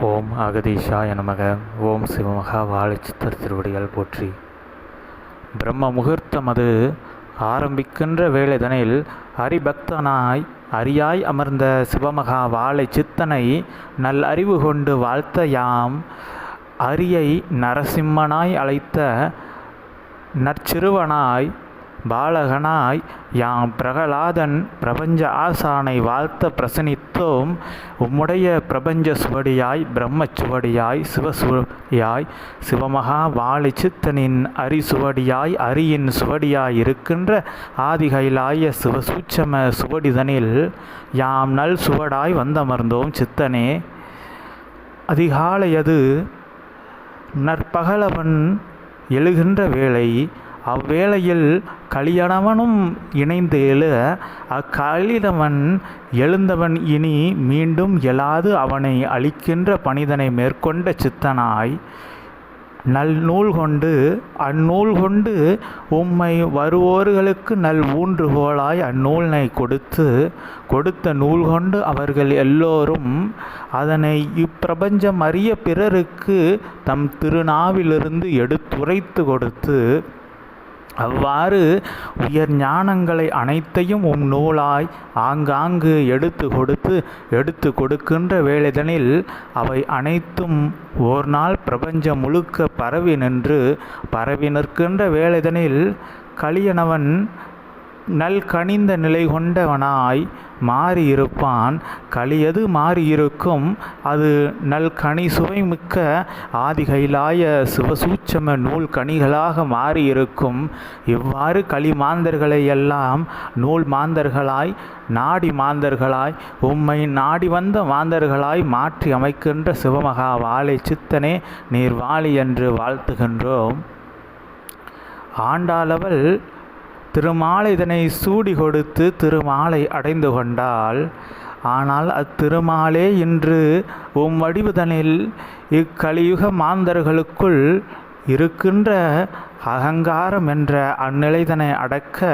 ஓம் அகதீஷா நமக. ஓம் சிவமகா வாழைச்சித்தர் திருவடிகள் போற்றி. பிரம்ம முகூர்த்தம் அது. ஆரம்பிக்கின்ற வேளைதனில் ஹரிபக்தனாய் அரியாய் அமர்ந்த சிவமகா வாழை சித்தனை நல் அறிவு கொண்டு வாழ்த்த யாம் அரியை நரசிம்மனாய் அழைத்த நற்சிறுவனாய் பாலகனாய் யாம் பிரகலாதன் பிரபஞ்ச ஆசானை வாழ்த்த பிரசனித்தோம். உம்முடைய பிரபஞ்ச சுவடியாய் பிரம்ம சுவடியாய் சிவசுவடியாய் சிவமகா வாழி சித்தனின் அரி சுவடியாய் அரியின் சுவடியாய் இருக்கின்ற ஆதிகைலாய சிவசூட்சம சுவடிதனில் யாம் நல் சுவடாய் வந்தமர்ந்தோம் சித்தனே. அதிகாலையது நற்பகலவன் எழுகின்ற வேளை அவ்வேளையில் கலியணவனும் இணைந்து எழு அக்கலிதவன் எழுந்தவன் இனி மீண்டும் எழாது அவனை அழிக்கின்ற பணிதனை மேற்கொண்ட சித்தனாய். நல் நூல் கொண்டு அந்நூல் கொண்டு உம்மை வருவோர்களுக்கு நல் ஊன்றுகோலாய் அந்நூலினை கொடுத்து கொடுத்த நூல் கொண்டு அவர்கள் எல்லோரும் அதனை இப்பிரபஞ்சம் அறிய பிறருக்கு தம் திருநாவிலிருந்து எடுத்துரைத்து கொடுத்து அவ்வாறு உயர் ஞானங்களை அனைத்தையும் உம் நூலாய் ஆங்காங்கு எடுத்து கொடுத்து எடுத்து கொடுக்கின்ற வேளைதனில் அவை அனைத்தும் ஓர் நாள் பிரபஞ்சம் முழுக்க பரவி நின்று பரவி நிற்கின்ற வேளைதனில் கலியனவன் நல் கனிந்த நிலை கொண்டவனாய் மாறியிருப்பான். களியது மாறியிருக்கும். அது நல் கனி சுவை மிக்க ஆதிகைலாய சிவசூட்சம நூல் கனிகளாக மாறியிருக்கும். இவ்வாறு களி மாந்தர்களை எல்லாம் நூல் மாந்தர்களாய் நாடி மாந்தர்களாய் உம்மை நாடி வந்த மாந்தர்களாய் மாற்றி அமைக்கின்ற சிவமகா வாழை சித்தனே நீர் வாழி என்று வாழ்த்துகின்றோம். ஆண்டாளவள் திருமாலை இதனை சூடி கொடுத்து திருமாலை அடைந்து கொண்டால் ஆனால் அத்திருமாலே இன்று உம் வடிவுதனில் இக்கலியுக மாந்தர்களுக்குள் இருக்கின்ற அகங்காரம் என்ற அந்நிலைதனை அடக்க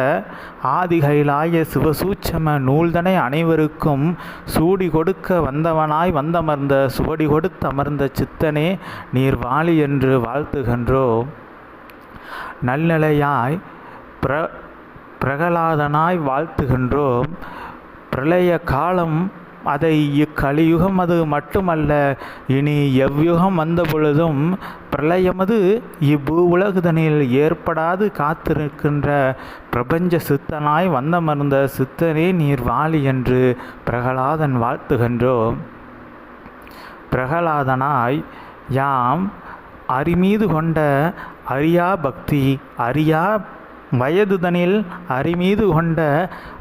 ஆதிகைலாய சிவசூட்சம நூல்தனை அனைவருக்கும் சூடி கொடுக்க வந்தவனாய் வந்தமர்ந்த சுவடி கொடுத்து அமர்ந்த சித்தனே நீர் வாழி என்று வாழ்த்துகின்றோம். நல்நிலையாய் பிர பிரகலாதனாய் வாழ்த்துகின்றோம். பிரளய காலம் அதை இக்கலியுகம் அது மட்டுமல்ல இனி எவ்யுகம் வந்த பொழுதும் பிரளயமது இவ்வு உலகுதனில் ஏற்படாது காத்திருக்கின்ற பிரபஞ்ச சித்தனாய் வந்தமர்ந்த சித்தனே நீர் வாழி என்று பிரகலாதன் வாழ்த்துகின்றோம். பிரகலாதனாய் யாம் அரிமீது கொண்ட அரியா பக்தி அரியா வயதுதனில் அரிமீது கொண்ட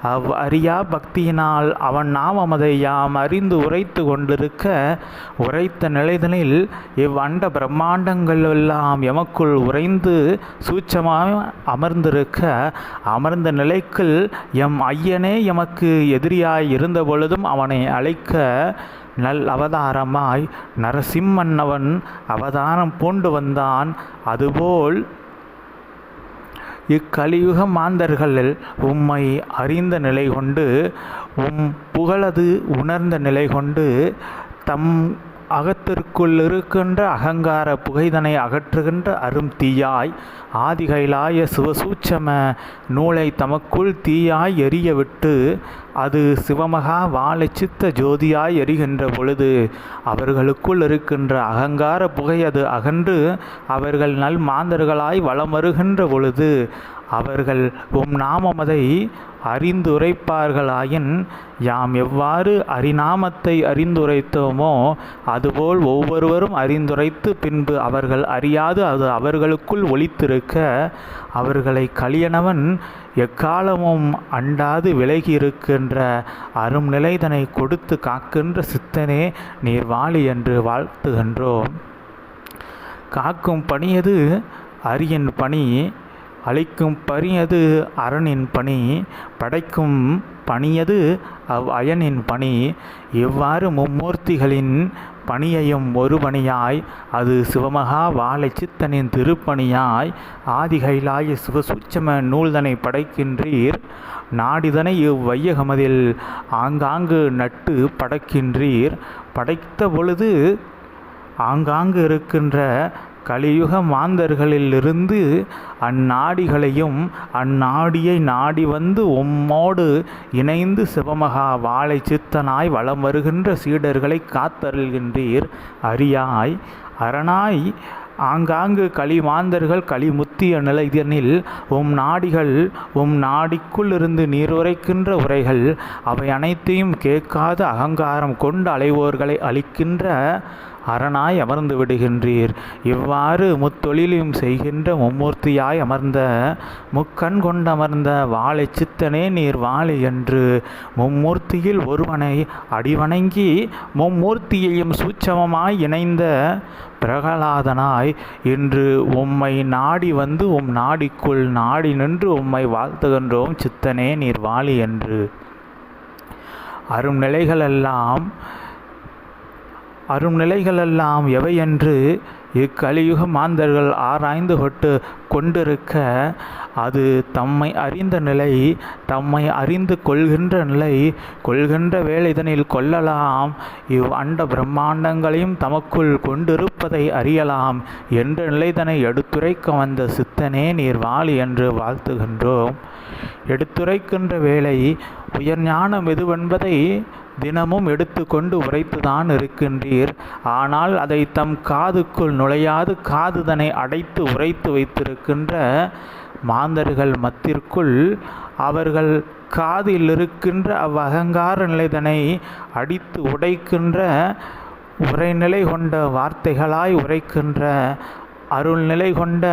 அவ் அரியா பக்தியினால் அவன் நாமமதை யாம் அறிந்து உரைத்து கொண்டிருக்க உரைத்த நிலைதனில் இவ்வண்ட பிரம்மாண்டங்கள் எல்லாம் எமக்குள் உறைந்து சூட்சமாக அமர்ந்திருக்க அமர்ந்த நிலைக்குள் எம் ஐயனே எமக்கு எதிரியாய் இருந்த பொழுதும் அவனை அழைக்க நல் அவதாரமாய் நரசிம்மன் அவன் அவதாரம் பூண்டு வந்தான். அதுபோல் இக்கலியுக மாந்தர்களில் உம்மை அறிந்த நிலை கொண்டு உம் புகழது உணர்ந்த நிலை கொண்டு தம் அகத்திற்குள் இருக்கின்ற அகங்கார புகைதனை அகற்றுகின்ற அரும் தீயாய் ஆதிகைலாய சிவசூட்சம நூலை தமக்குள் தீயாய் எரிய விட்டு அது சிவமகா வாழை சித்த ஜோதியாய் எரிகின்ற பொழுது அவர்களுக்குள் இருக்கின்ற அகங்கார புகை அது அகன்று அவர்கள் நல் மாந்தர்களாய் வளம் வருகின்ற பொழுது அவர்கள் உம் நாமமதை அறிந்துரைப்பார்களாயின் யாம் எவ்வாறு அறிநாமத்தை அறிந்துரைத்தோமோ அதுபோல் ஒவ்வொருவரும் அறிந்துரைத்து பின்பு அவர்கள் அறியாது அது அவர்களுக்குள் ஒழித்திருக்க அவர்களை கலியனவன் எக்காலமும் அண்டாது விலகி இருக்கின்ற அரும் நிலைதனை கொடுத்து காக்கின்ற சித்தனே நீர் வாழி என்று வாழ்த்துகின்றோம். காக்கும் பணியது அரியன் பணி அழிக்கும் பணியது அரணின் பணி படைக்கும் பணியது அவ் அயனின் பணி. இவ்வாறு மும்மூர்த்திகளின் பணியையும் ஒரு பணியாய் அது சிவமகா வாழை சித்தனின் திருப்பணியாய் ஆதிகைலாய சிவசூட்சம நூல்தனை படைக்கின்றீர். நாடிதனை இவ்வையகமதில் ஆங்காங்கு நட்டு படைக்கின்றீர். படைத்த பொழுது ஆங்காங்கு இருக்கின்ற கலியுக மாந்தர்களிலிருந்து அந்நாடிகளையும் அந்நாடியை நாடி வந்து உம்மோடு இணைந்து சிவமகா வாழை சித்தனாய் வலம் வருகின்ற சீடர்களை காத்தருள்கின்றீர். அரியாய் அரணாய் ஆங்காங்கு களிமாந்தர்கள் களிமுத்திய நிலைதனில் உம் நாடிகள் உம் நாடிக்குள் இருந்து நீர் உரைக்கின்ற உரைகள் அவை அனைத்தையும் கேட்காத அகங்காரம் கொண்டு அலைவோர்களை அளிக்கின்ற அரணாய் அமர்ந்து விடுகின்றீர். இவ்வாறு முத்தொழிலையும் செய்கின்ற மும்மூர்த்தியாய் அமர்ந்த முக்கண் கொண்டமர்ந்த வாழை சித்தனே நீர் வாழை என்று மும்மூர்த்தியில் ஒருவனை அடிவணங்கி மும்மூர்த்தியையும் சூட்சமமாய் இணைந்த பிரகலாதனாய் இன்று உம்மை நாடி வந்து உம் நாடிக்குள் நாடி நின்று உம்மை வாழ்த்துகின்றோம் சித்தனே நீர் வாழி என்று. அரும் நிலைகளெல்லாம் அரும் நிலைகளெல்லாம் எவையென்று இக்கலியுக மாந்தர்கள் ஆராய்ந்து கொட்டு கொண்டிருக்க அது தம்மை அறிந்த நிலை தம்மை அறிந்து கொள்கின்ற நிலை கொள்கின்ற வேலைதனில் கொள்ளலாம். இவ் அண்ட பிரம்மாண்டங்களையும் தமக்குள் கொண்டிருப்பதை அறியலாம். என்ற நிலைதனை எடுத்துரைக்க வந்த சித்தனே நீர் வாழி என்று வாழ்த்துகின்றோம். எடுத்துரைக்கின்ற வேலை உயர் ஞானம் எதுவென்பதை தினமும் எடுத்துக்கொண்டு உரைத்துதான் இருக்கின்றீர். ஆனால் அதை தம் காதுக்குள் நுழையாது காதுதனை அடைத்து உரைத்து வைத்திருக்கின்ற மாந்தர்கள் மத்திற்குள் அவர்கள் காதில் இருக்கின்ற அவ்வகங்கார நிலைதனை அடித்து உடைக்கின்ற உரைநிலை கொண்ட வார்த்தைகளாய் உரைக்கின்ற அருள்நிலை கொண்ட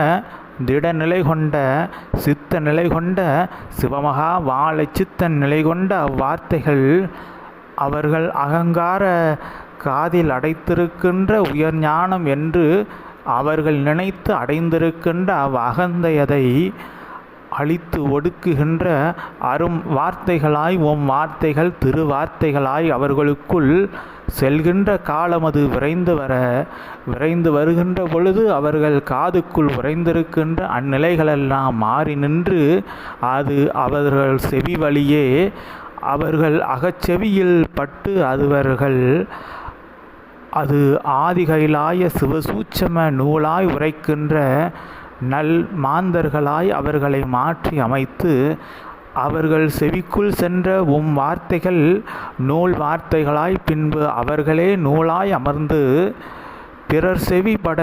திடநிலை கொண்ட சித்த நிலை கொண்ட சிவமகா வாழை சித்தன் நிலை கொண்ட அவ்வார்த்தைகள் அவர்கள் அகங்கார காதில் அடைத்திருக்கின்ற உயர் ஞானம் என்று அவர்கள் நினைத்து அடைந்திருக்கின்ற அவ் அகந்தையதை அழித்து ஒடுக்குகின்ற அரும் வார்த்தைகளாய் உம் வார்த்தைகள் திரு வார்த்தைகளாய் அவர்களுக்குள் செல்கின்ற காலம் அது விரைந்து வர விரைந்து வருகின்ற பொழுது அவர்கள் காதுக்குள் உறைந்திருக்கின்ற அந்நிலைகளெல்லாம் மாறி நின்று அது அவர்கள் செவி வழியே அவர்கள் அகச்செவியில் பட்டு அதுவர்கள் அது ஆதிகைலாய சிவசூட்சம நூலாய் உரைக்கின்ற நல் மாந்தர்களாய் அவர்களை மாற்றி அமைத்து அவர்கள் செவிக்குள் சென்ற உம் வார்த்தைகள் நூல் வார்த்தைகளாய் பின்பு அவர்களே நூலாய் அமர்ந்து பிறர் செவிப்பட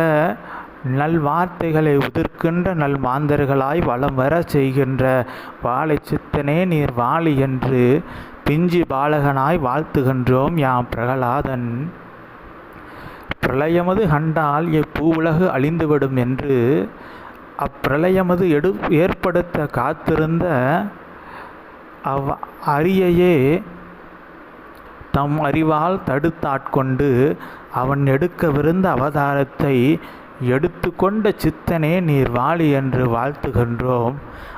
நல் வார்த்தைகளை உதிர்க்கின்ற நல் மாந்தர்களாய் வளம் வர செய்கின்ற வாழை சித்தனே நீர் வாழி என்று பிஞ்சி பாலகனாய் வாழ்த்துகின்றோம் யாம் பிரகலாதன். பிரளயமது கண்டால் இப்பூவுலகு அழிந்துவிடும் என்று அப்பிரளயமது எடு ஏற்படுத்த காத்திருந்த அவ் அரியையே தம் அறிவால் தடுத்தாட்கொண்டு அவன் எடுக்கவிருந்த அவதாரத்தை எடுத்துக்கொண்ட சித்தனே நீர் வாழி என்று வாழ்த்துகின்றோம்.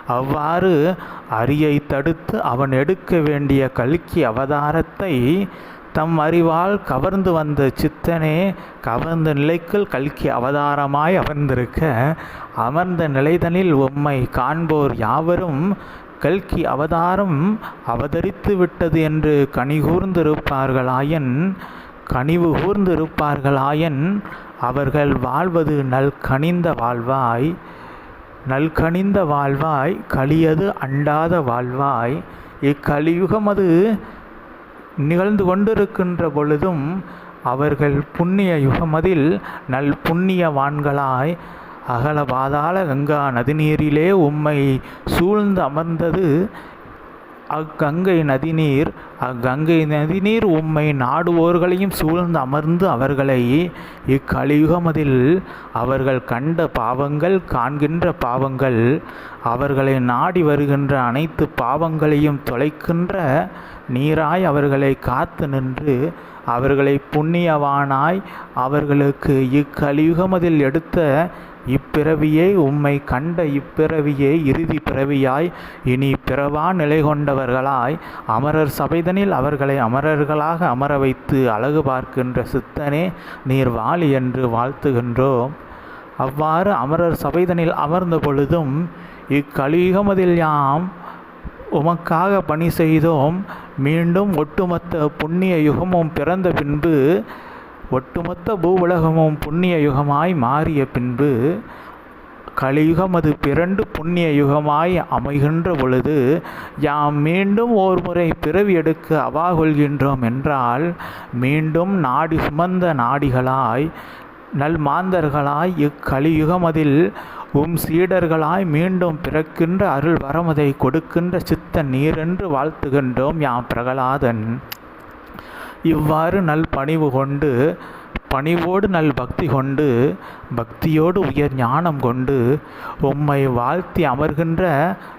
அவ்வாறு அரியை தடுத்து அவன் எடுக்க வேண்டிய கல்கி அவதாரத்தை தம் அறிவால் கவர்ந்து வந்த சித்தனே கவர்ந்த நிலைக்குள் கல்கி அவதாரமாய் அமர்ந்திருக்க அமர்ந்த நிலைதனில் உம்மை காண்போர் யாவரும் கல்கி அவதாரம் அவதரித்து விட்டது என்று கனிகூர்ந்திருப்பார்களாயன் கனிவு கூர்ந்திருப்பார்களாயன் அவர்கள் வாழ்வது நல் கனிந்த வாழ்வாய் நல்கனிந்த வாழ்வாய் கலியது அண்டாத வாழ்வாய். இக்கலியுகமது நிகழ்ந்து கொண்டிருக்கின்ற பொழுதும் அவர்கள் புண்ணிய யுகமதில் நல் புண்ணியவான்களாய் அகல பாதாள கங்கா நதிநீரிலே உம்மை சூழ்ந்து அமர்ந்தது. அக்கங்கை நதிநீர் அக்கங்கை நதிநீர் உம்மை நாடுவோர்களையும் சூழ்ந்து அமர்ந்து அவர்களை இக்கலியுகமதில் அவர்கள் கண்ட பாவங்கள் காண்கின்ற பாவங்கள் அவர்களை நாடி வருகின்ற அனைத்து பாவங்களையும் தொலைக்கின்ற நீராய் அவர்களை காத்து நின்று அவர்களை புண்ணியவானாய் அவர்களுக்கு இக்கலியுகமதில் எடுத்த இப்பிறவியே உம்மை கண்ட இப்பிறவியே இறுதி பிறவியாய் இனி பிறவா நிலை கொண்டவர்களாய் அமரர் சபைதனில் அவர்களை அமரர்களாக அமர வைத்து அழகு பார்க்கின்ற சித்தனே நீர் வாழி என்று வாழ்த்துகின்றோம். அவ்வாறு அமரர் சபைதனில் அமர்ந்த பொழுதும் இக்கலியுகமதில் யாம் உமக்காக பணி செய்தோம். மீண்டும் ஒட்டுமொத்த புண்ணிய யுகமும் பிறந்த பின்பு ஒட்டுமொத்த பூவுலகமும் புண்ணிய யுகமாய் மாறிய பின்பு கலியுகம் அது பிறண்டு புண்ணிய யுகமாய் அமைகின்ற பொழுது யாம் மீண்டும் ஓர் முறை பிறவி எடுக்க அவா கொள்கின்றோம் என்றால் மீண்டும் நாடி சுமந்த நாடிகளாய் நல் மாந்தர்களாய் இக்கலியுகமதில் உம் சீடர்களாய் மீண்டும் பிறக்கின்ற அருள் வரமதை கொடுக்கின்ற சித்த நீரென்று வாழ்த்துகின்றோம் யாம் பிரகலாதன். இவ்வாறு நல் பணிவு கொண்டு பணிவோடு நல் பக்தி கொண்டு பக்தியோடு உயர் ஞானம் கொண்டு உம்மை வாழ்த்தி அமர்கின்ற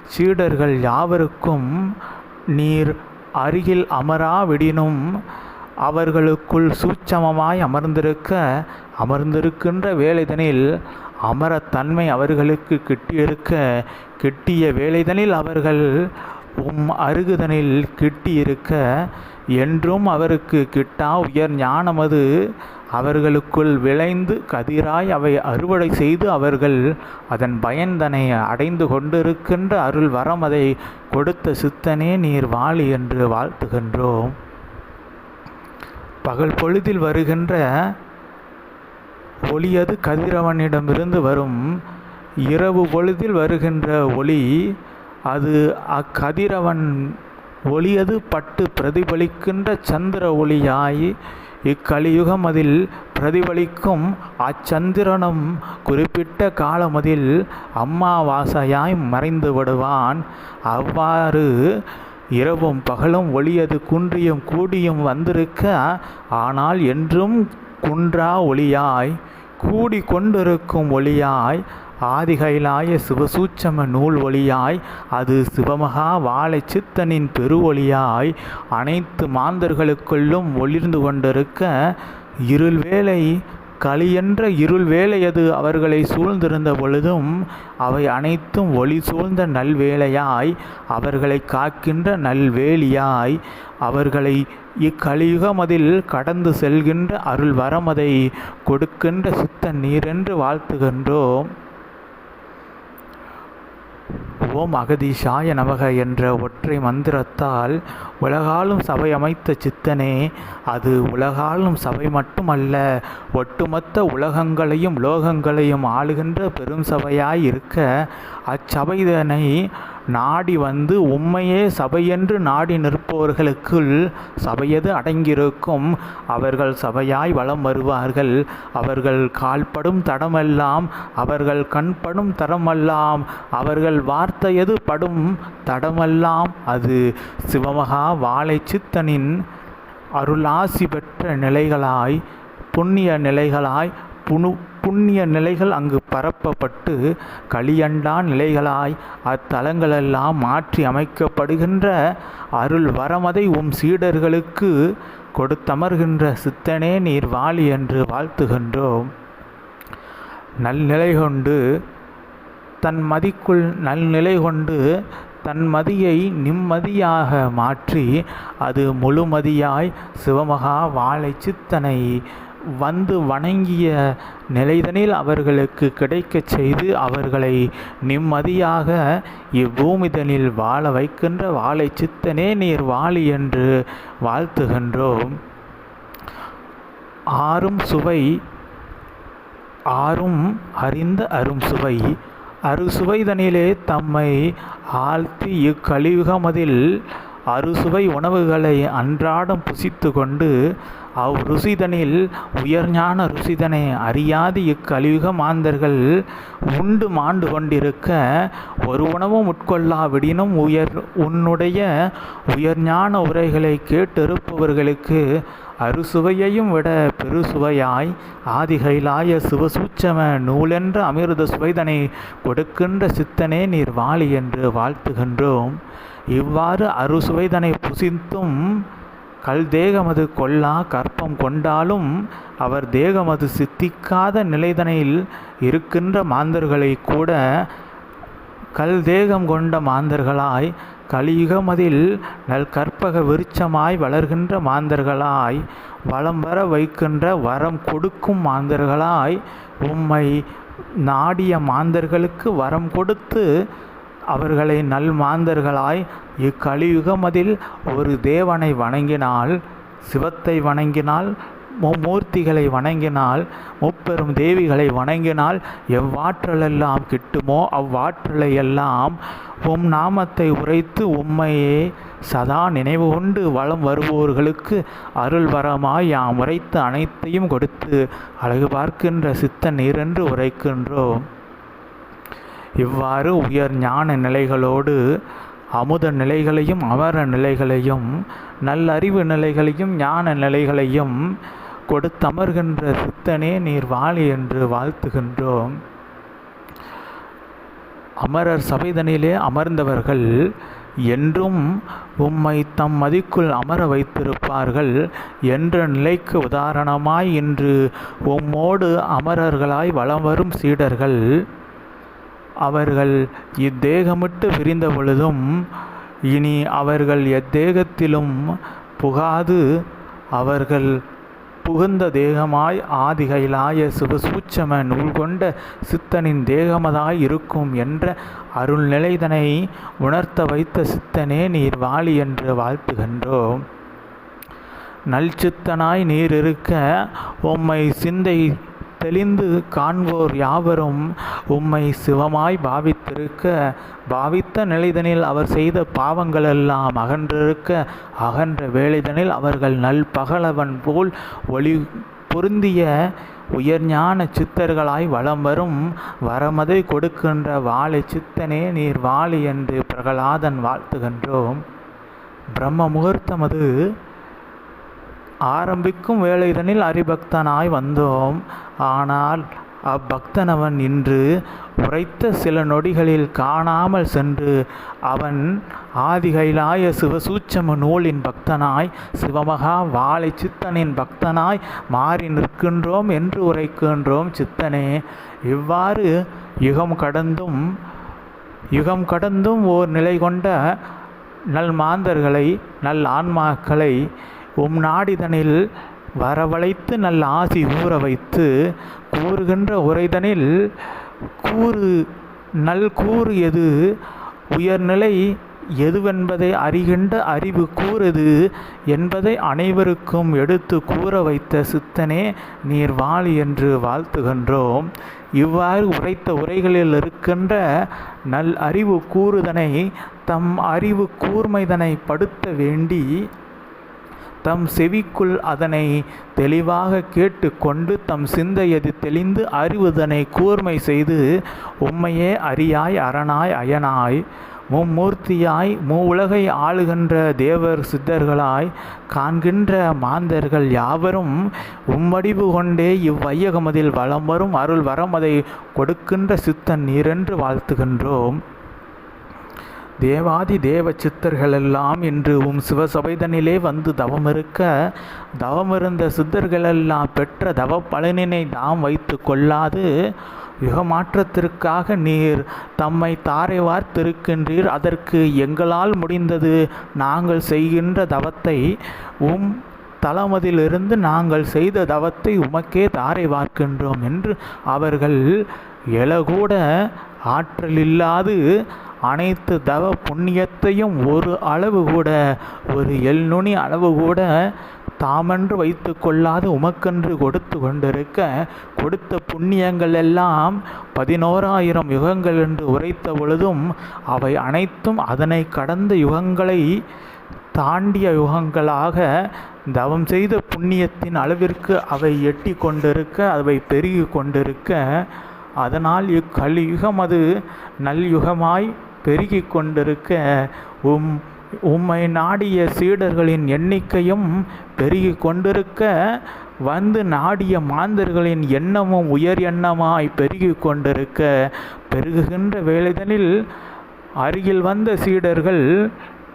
சீடர்கள் யாவருக்கும் நீர் அருகில் அமராவிடினும் அவர்களுக்குள் சூட்சமமாய் அமர்ந்திருக்க அமர்ந்திருக்கின்ற வேலைதனில் அமரத்தன்மை அவர்களுக்கு கிட்டியிருக்க கிட்டிய வேலைதனில் அவர்கள் உம் அருகுதனில் கிட்டியிருக்க என்றும் அவருக்கு கிட்டா உயர் ஞானமது அவர்களுக்குள் விளைந்து கதிராய் அவை அறுவடை செய்து அவர்கள் அதன் பயன்தனை அடைந்து கொண்டிருக்கின்ற அருள் வரம் அதை கொடுத்த சித்தனே நீர் வாழி என்று வாழ்த்துகின்றோம். பகல் பொழுதில் வருகின்ற ஒளியது கதிரவனிடமிருந்து வரும். இரவு பொழுதில் வருகின்ற ஒளி அது அக்கதிரவன் ஒளியது பட்டு பிரதிபலிக்கின்ற சந்திர ஒளியாய் இக்கலியுகம் அதில் பிரதிபலிக்கும் அச்சந்திரனும் குறிப்பிட்ட காலமதில் அம்மாவாசையாய் மறைந்து விடுவான். அவ்வாறு இரவும் பகலும் ஒளியது குன்றியும் கூடியும் வந்திருக்க ஆனால் என்றும் குன்றா ஒளியாய் கூடி கொண்டிருக்கும் ஒளியாய் ஆதிகைலாய சிவசூச்சம நூல் ஒளியாய் அது சிவமகா வாழை சித்தனின் பெருவொளியாய் அனைத்து மாந்தர்களுக்குள்ளும் ஒளிர்ந்து கொண்டிருக்க இருள் வேலை களியென்ற இருள் வேலையது அவர்களை சூழ்ந்திருந்த பொழுதும் அவை அனைத்தும் ஒளி சூழ்ந்த நல்வேளையாய் அவர்களை காக்கின்ற நல்வேலியாய் அவர்களை இக்கலியுகமதில் கடந்து செல்கின்ற அருள் வரமதை கொடுக்கின்ற சித்த நீரென்று வாழ்த்துகின்றோம். ஓம் அகதீஷாய நமக என்ற ஒற்றை மந்திரத்தால் உலகாலும் சபை அமைத்த சித்தனே அது உலகாலும் சபை மட்டுமல்ல ஒட்டுமொத்த உலகங்களையும் லோகங்களையும் ஆளுகின்ற பெரும் சபையாய் இருக்க அச்சபைதனை நாடி வந்து உம்மையே சபையென்று நாடி நிற்பவர்களுக்குள் சபையது அடங்கியிருக்கும். அவர்கள் சபையாய் வலம் வருவார்கள். அவர்கள் கால்படும் தடமெல்லாம் அவர்கள் கண்படும் தடமெல்லாம் அவர்கள் வார்த்தையது படும் தடமெல்லாம் அது. சிவமகா வாழை சித்தனின் அருளாசி பெற்ற நிலைகளாய் புண்ணிய நிலைகளாய் புனு புண்ணிய நிலைகள் அங்கு பரப்பப்பட்டு களியண்டா நிலைகளாய் அத்தலங்களெல்லாம் மாற்றி அமைக்கப்படுகின்ற அருள் வரமதை உம் சீடர்களுக்கு கொடுத்தமர்கின்ற சித்தனே நீர் வாழி என்று வாழ்த்துகின்றோம். நல்நிலை கொண்டு தன் மதிக்குள் நல்நிலை கொண்டு தன் மதியை நிம்மதியாக மாற்றி அது முழுமதியாய் சிவமகா வாழை சித்தனை வந்து வணங்கிய நிலைதனில் அவர்களுக்கு கிடைக்கச் செய்து அவர்களை நிம்மதியாக இப்பூமிதனில் வாழ வைக்கின்ற வாழை சித்தனே நீர் வாழி என்று வாழ்த்துகின்றோம். ஆறும் சுவை ஆறும் அறிந்த அரும் சுவை. அறுசுவைதனிலே தம்மை ஆழ்த்தி இக்கலியுகமதில் அறுசுவை உணவுகளை அன்றாடம் புசித்து கொண்டு அவ் ருசிதனில் உயர்ஞான ருசிதனை அறியாது இக்கலியுக மாந்தர்கள் உண்டு மாண்டு கொண்டிருக்க ஒரு உணவும் உட்கொள்ளாவிடினும் உயர் உன்னுடைய உயர்ஞான உரைகளை கேட்டிருப்பவர்களுக்கு அறுசுவையையும் விட பெருசுவையாய் ஆதிகைலாய சிவசூச்சம நூலென்ற அமிர்த சுவைதனை கொடுக்கின்ற சித்தனே நீர் வாழி என்று வாழ்த்துகின்றோம். இவ்வாறு அறுசுவைதனை புசித்தும் கல் தேகமது கொல்லா கற்பம் கொண்டாலும் அவர் தேகமது சித்திக்காத நிலைதனையில் இருக்கின்ற மாந்தர்களை கூட கல் தேகம் கொண்ட மாந்தர்களாய் கலியுகமதில் நல் கற்பக விருட்சமாய் வளர்கின்ற மாந்தர்களாய் வளம் வர வைக்கின்ற வரம் கொடுக்கும் மாந்தர்களாய் உம்மை நாடிய மாந்தர்களுக்கு வரம் கொடுத்து அவர்களை நல் மாந்தர்களாய் இக்கலியுகமதில் ஒரு தேவனை வணங்கினால் சிவத்தை வணங்கினால் மும்மூர்த்திகளை வணங்கினால் முப்பெரும் தேவிகளை வணங்கினால் எவ்வாற்றலெல்லாம் கிட்டுமோ அவ்வாற்றலை எல்லாம் உம் நாமத்தை உரைத்து உம்மையே சதா நினைவு கொண்டு வலம் வருவோர்களுக்கு அருள் வரமாய் யாம் உரைத்து அனைத்தையும் கொடுத்து அழகு பார்க்கின்ற சித்த நீரென்று உரைக்கின்றோம். இவ்வாறு உயர் ஞான நிலைகளோடு அமுத நிலைகளையும் அமர நிலைகளையும் நல்லறிவு நிலைகளையும் ஞான நிலைகளையும் கொடுத்தமர்கின்ற சித்தனே நீர் வாழி என்று வாழ்த்துகின்றோம். அமரர் சபைதனிலே அமர்ந்தவர்கள் என்றும் உம்மை தம் மதிக்குள் அமர வைத்திருப்பார்கள் என்ற நிலைக்கு உதாரணமாய் இன்று உம்மோடு அமரர்களாய் வலம் வரும் சீடர்கள் அவர்கள் இத்தேகமிட்டு பிரிந்த பொழுதும் இனி அவர்கள் எத்தேகத்திலும் புகாது. அவர்கள் புகுந்த தேகமாய் ஆதிகைலாய சிவசூட்சம நூல் கொண்ட சித்தனின் தேகமதாய் இருக்கும் என்ற அருள்நிலைதனை உணர்த்த வைத்த சித்தனே நீர் வாழி என்று வாழ்த்துகின்றோம். நல்சித்தனாய் நீர் இருக்க உம்மை சிந்தை தெளிந்து காண்போர் யாவரும் உம்மை சிவமாய் பாவித்திருக்க பாவித்த நிலைதனில் அவர் செய்த பாவங்களெல்லாம் அகன்றிருக்க அகன்ற வேலைதனில் அவர்கள் நல் பகலவன் போல் ஒளி பொருந்திய உயர்ஞான சித்தர்களாய் வலம் வரும் வரமதை கொடுக்கின்ற வாழை சித்தனே நீர் வாழி என்று பிரகலாதன் வாழ்த்துகின்றோம். பிரம்ம முகூர்த்தமது ஆரம்பிக்கும் வேளைதனில் அரிபக்தனாய் வந்தோம். ஆனால் அப்பக்தனவன் இன்று உரைத்த சில நொடிகளில் காணாமல் சென்று அவன் ஆதிகைலாய சிவசூச்சம நூலின் பக்தனாய் சிவமகா வாழை சித்தனின் பக்தனாய் மாறி நிற்கின்றோம் என்று உரைக்கின்றோம். சித்தனே இவ்வாறு யுகம் கடந்தும் யுகம் கடந்தும் ஓர் நிலை கொண்ட நல் மாந்தர்களை நல் ஆன்மாக்களை உம் நாடிதனில் வரவழைத்து நல்ல ஆசி ஊற வைத்து கூறுகின்ற உரைதனில் கூறு நல் கூறு எது? உயர்நிலை எதுவென்பதை அறிகின்ற அறிவு கூறுது என்பதை அனைவருக்கும் எடுத்து கூற வைத்த சித்தனே நீர் வாழி என்று வாழ்த்துகின்றோம். இவ்வாறு உரைத்த உரைகளில் இருக்கின்ற நல் அறிவு கூறுதனை தம் அறிவு கூர்மைதனை படுத்த வேண்டி தம் செவிக்குள் அதனை தெளிவாக கேட்டுக்கொண்டு தம் சிந்தையது தெளிந்து அறிவுதனை கூர்மை செய்து உம்மையே அறியாய் அரணாய் அயனாய் மும்மூர்த்தியாய் மூவுலகை உலகை ஆளுகின்ற தேவர் சித்தர்களாய் காண்கின்ற மாந்தர்கள் யாவரும் உம்மடிவு கொண்டே இவ்வையகமதில் வளம் வரும் அருள் வரமதை கொடுக்கின்ற சித்தன் நீரென்று வாழ்த்துகின்றோம். தேவாதி தேவ சித்தர்களெல்லாம் இன்று உம் சிவசபைதனிலே வந்து தவமிருக்க தவமிருந்த சித்தர்களெல்லாம் பெற்ற தவ பலனினை தாம் வைத்து கொள்ளாது. யுகமாற்றத்திற்காக நீர் தம்மை தாரை வார்த்திருக்கின்றீர். அதற்கு எங்களால் முடிந்தது நாங்கள் செய்கின்ற தவத்தை உம் தளமதிலிருந்து நாங்கள் செய்த தவத்தை உமக்கே தாரை வார்க்கின்றோம் என்று அவர்கள் எழகூட ஆற்றல் இல்லாது அனைத்து தவ புண்ணியத்தையும் ஒரு அளவு கூட ஒரு எல்நுனி அளவு கூட தாமென்று வைத்து கொள்ளாது உமக்கென்று கொடுத்து கொண்டிருக்க கொடுத்த புண்ணியங்கள் எல்லாம் பதினோராயிரம் யுகங்கள் என்று உரைத்த பொழுதும் அவை அனைத்தும் அதனை கடந்த யுகங்களை தாண்டிய யுகங்களாக தவம் செய்த புண்ணியத்தின் அளவிற்கு அவை எட்டி கொண்டிருக்க அவை பெருகி கொண்டிருக்க அதனால் இக்கலியுகம் அது நல்யுகமாய் பெருகி கொண்டிருக்க உம் உம்மை நாடிய சீடர்களின் எண்ணிக்கையும் பெருகி கொண்டிருக்க வந்து நாடிய மாந்தர்களின் எண்ணமும் உயர் எண்ணமாய் பெருகி கொண்டிருக்க பெருகுகின்ற வேலைதனில் அருகில் வந்த சீடர்கள்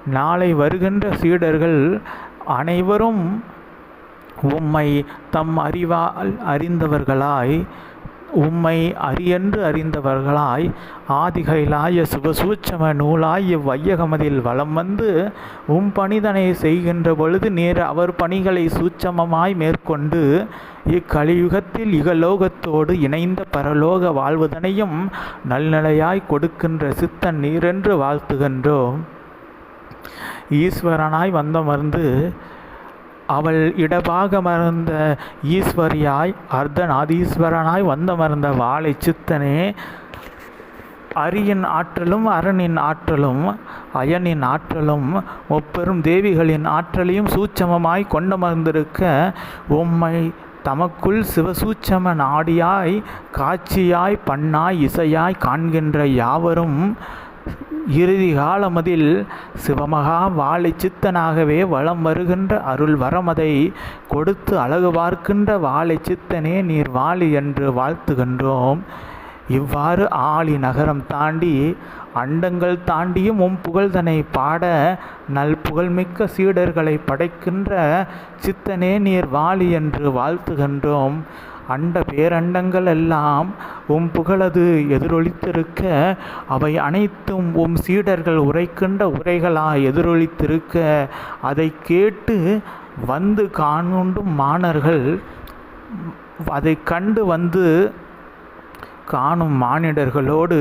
நாளை வருகின்ற சீடர்கள் அனைவரும் உம்மை தம் அறிவால் அறிந்தவர்களாய் உம்மை அரியன்று அறிந்தவர்களாய் ஆதிகைலாய சுபசூட்சம நூலாய் இவ்வையகமதில் வலம் வந்து உம் பணிதனை செய்கின்ற பொழுது நேர் அவர் பணிகளை சூட்சமமாய் மேற்கொண்டு இக்கலியுகத்தில் இகலோகத்தோடு இணைந்த பரலோக வாழ்வதனையும் நல்நிலையாய் கொடுக்கின்ற சித்தன் நீரென்று வாழ்த்துகின்றோம். ஈஸ்வரனாய் வந்தமர்ந்து அவள் இடபாகமர்ந்த ஈஸ்வரியாய் அர்த்தநாதீஸ்வரனாய் வந்தமர்ந்த வாழை சித்தனே அரியின் ஆற்றலும் அரணின் ஆற்றலும் அயனின் ஆற்றலும் முப்பெரும் தேவிகளின் ஆற்றலையும் சூட்சமமாய் கொண்டமர்ந்திருக்க உம்மை தமக்குள் சிவசூட்சம நாடியாய் காட்சியாய் பண்ணாய் இசையாய் காண்கின்ற யாவரும் இறுதி காலமதில் சிவமகா வாழை சித்தனாகவே வளம் வருகின்ற அருள் வரமதை கொடுத்து அழகு பார்க்கின்ற வாழை சித்தனே நீர் வாழி என்று வாழ்த்துகின்றோம். இவ்வாறு ஆளி நகரம் தாண்டி அண்டங்கள் தாண்டியும் உம் புகழ்தனை பாட நல் புகழ்மிக்க சீடர்களை படைக்கின்ற சித்தனே நீர் வாழி என்று வாழ்த்துகின்றோம். அண்ட பேரண்டங்கள் எல்லாம் உம் புகழது எதிரொலித்திருக்க அவை அனைத்தும் உம் சீடர்கள் உரைக்கின்ற உரைகளாய் எதிரொலித்திருக்க அதை கேட்டு வந்து காணுண்டும் மாணர்கள் அதை கண்டு வந்து காணும் மானிடர்களோடு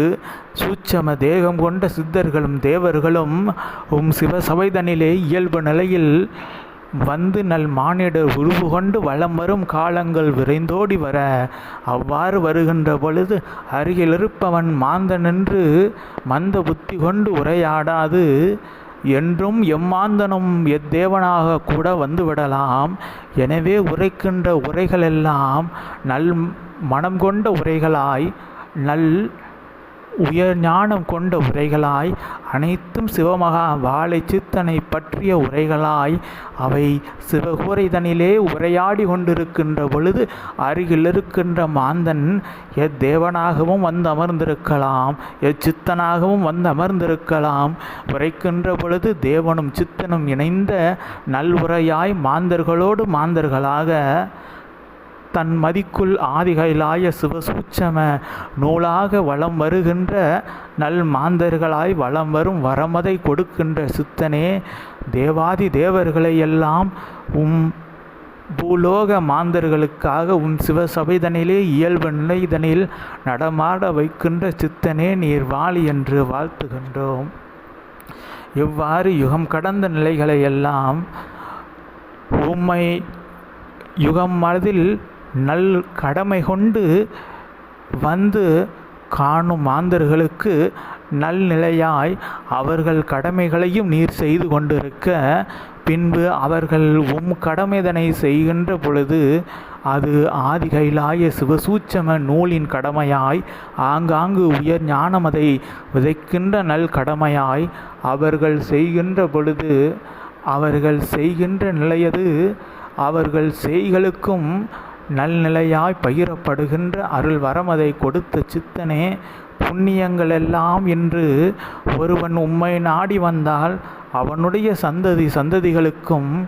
சூட்சம தேகம் கொண்ட சித்தர்களும் தேவர்களும் உம் சிவசபைதனிலே இயல்பு நிலையில் வந்து நல் மானிடர் உருவு கொண்டு வலம் வரும் காலங்கள் விரைந்தோடி வர அவ்வாறு வருகின்ற பொழுது அருகிலிருப்பவன் மாந்தனென்று மந்த புத்தி கொண்டு உரையாடாது. என்றும் எம்மாந்தனும் எத்தேவனாக கூட வந்துவிடலாம். எனவே உரைக்கின்ற உரைகளெல்லாம் நல் மனம் கொண்ட உரைகளாய் நல் உயர் ஞானம் கொண்ட உரைகளாய் அனைத்தும் சிவமகா வாழை சித்தனை பற்றிய உரைகளாய் அவை சிவகூரைதனிலே உரையாடி கொண்டிருக்கின்ற பொழுது அருகில் இருக்கின்ற மாந்தன் எத்தேவனாகவும் வந்து அமர்ந்திருக்கலாம் எச்சித்தனாகவும் வந்து அமர்ந்திருக்கலாம். உரைக்கின்ற பொழுது தேவனும் சித்தனும் இணைந்த நல்வுரையாய் மாந்தர்களோடு மாந்தர்களாக தன் மதிக்குள் ஆதிகைலாய சிவசூட்சம நூலாக வளம் வருகின்ற நல் மாந்தர்களாய் வளம் வரும் வரமதை கொடுக்கின்ற சித்தனே தேவாதி தேவர்களை எல்லாம் உம் பூலோக மாந்தர்களுக்காக உன் சிவசபைதனிலே இயல்பு நிலைதனில் நடமாட வைக்கின்ற சித்தனே நீர் வாழி என்று வாழ்த்துகின்றோம். இவ்வாறு யுகம் கடந்த நிலைகளை எல்லாம் உம்மை யுகம் மனதில் நல் கடமை கொண்டு வந்து காணும் மாந்தர்களுக்கு நல்நிலையாய் அவர்கள் கடமைகளையும் நீர் செய்து கொண்டிருக்க பின்பு அவர்கள் உம் கடமைதனை செய்கின்ற பொழுது அது ஆதிகைலாய சிவசூச்சம நூலின் கடமையாய் ஆங்காங்கு உயர் ஞானமதை விதைக்கின்ற நல் கடமையாய் அவர்கள் செய்கின்ற பொழுது அவர்கள் செய்கின்ற நிலையது அவர்கள் செய்களுக்கும் நல்நிலையாய் பகிரப்படுகின்ற அருள் வரமதை கொடுத்த சித்தனே புண்ணியங்களெல்லாம் என்று ஒருவன் உம்மை நாடி வந்தால் அவனுடைய சந்ததி சந்ததிகளுக்கும்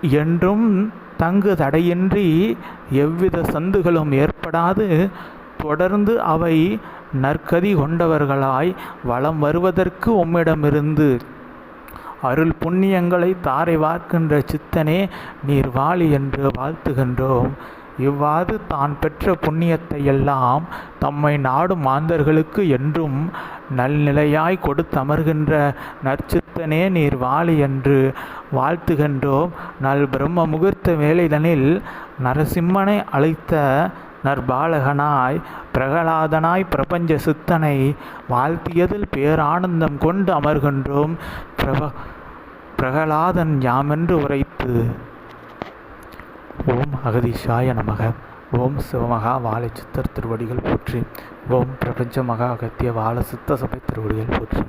என்றும் தங்கு தடையின்றி எவ்வித சந்துகளும் ஏற்படாது. தொடர்ந்து அவை நற்கதி கொண்டவர்களாய் வளம் வருவதற்கு உம்மிடமிருந்து அருள் புண்ணியங்களை தாரை வார்க்கின்ற சித்தனே நீர் வாழி என்று வாழ்த்துகின்றோம். இவ்வாறு தான் பெற்ற புண்ணியத்தை எல்லாம் தம்மை நாடும் மாந்தர்களுக்கு என்றும் நல்நிலையாய் கொடுத்தமர்கின்ற நற்சித்தனே நீர் வாழி என்று வாழ்த்துகின்றோம். நல் பிரம்ம முகூர்த்த வேலைதனில் நரசிம்மனை அழைத்த நற்பாலகனாய் பிரகலாதனாய் பிரபஞ்ச சித்தனை வாழ்த்தியதில் பேரானந்தம் கொண்டு அமர்கின்றோம். பிரப பிரகலாதன் யாமென்று உரைத்து ஓம் அகதீஷாய நமக ஓம் சிவமகா வாழை சித்தர் திருவடிகள் போற்றி ஓம் பிரபஞ்ச மகா அகத்திய வாழ சித்த சபை திருவடிகள் போற்றி.